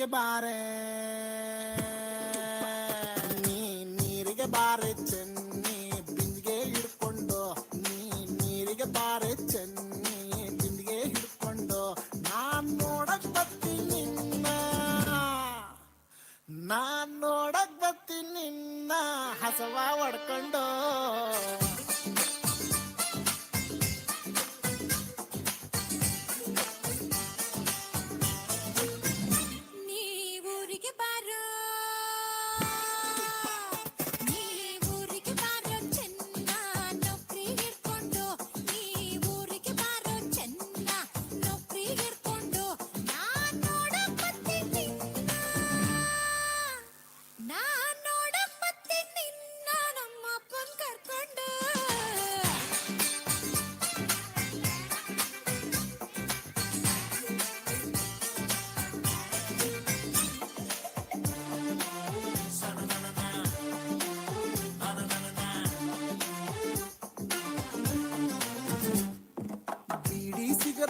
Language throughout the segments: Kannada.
ನೀರಿಗೆ ಬಾರೆ. ನೀ ನೀರಿಗೆ ಬಾರೆ ಚೆನ್ನಿ, ಬಿಂದಿಗೆ ಹಿಡ್ಕೊಂಡು. ನೀ ನೀರಿಗೆ ಬಾರೆ ಚೆನ್ನಿ, ಬಿಂದಿಗೆ ಹಿಡ್ಕೊಂಡು. ನಾನ್ ನೋಡಕ್ ಬರ್ತೀನಿ ನಿನ್ನ. ನಾನ್ ನೋಡಕ್ ಬರ್ತೀನಿ ನಿನ್ನ. ಹಸವ ಹೊಡ್ಕೊಂಡು.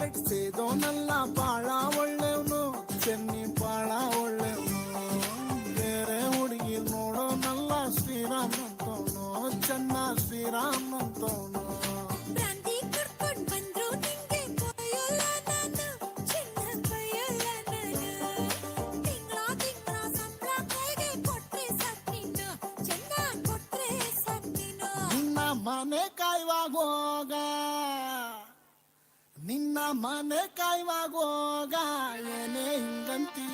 ಬೀಡಿ ಸಿಗರೆಟ್ ಸೇದೋನಲ್ಲ ಬಾಳ ಒಳ್ಳೆವ್ನು ಚೆನ್ನಿ ಬಾಳ ಒಳ್ಳೆವ್ನು ಬೇರೆ ಹುಡುಗಿ ನೋಡೋನಲ್ಲ ಶ್ರೀರಾಮ್ ಅಂತವನು ಚೆನ್ನ ಶ್ರೀರಾಮ್ ಅಂತವನು ಬ್ರಾಂತಿ ಕರ್ಕೊಂಡ್ ಬಂದ್ರು ನಿನ್ನ ಮನೆ ಕಾಯ್ವಾಗೋಗ ನಿನ್ನ ಮನೆ ಕಾಯ್ವಾಗೋಗ ಏನೇ ಹಿಂಗಂತೀ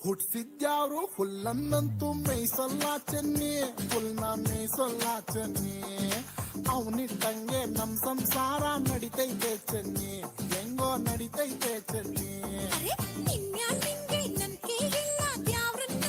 ಹುಟ್ಸಿದ್ಯಾವ್ರು ಹುಲ್ಲನ್ನಂತೂ ಮೇಯ್ಸಲ್ಲ ಚೆನ್ನಿ ಹುಲ್ನ ಮೇಯ್ಸಲ್ಲ ಚೆನ್ನಿ ಅವನಿಟ್ಟಂಗೆ ನಮ್ ಸಂಸಾರ ನಡಿತೈತೆ ಚೆನ್ನಿ. ಹೆಂಗೋ ನಡಿತೈತೆ ಚೆನ್ನಿ. ಅರೆ ಬ್ಯಾಡ. ನಿಂಗೆ ನಂಬಿಕೆ ಇಲ್ಲ ದ್ಯಾವ್ರನ್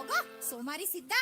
ಹೋಗೋ ಸೋಮಾರಿ ಸಿದ್ಧ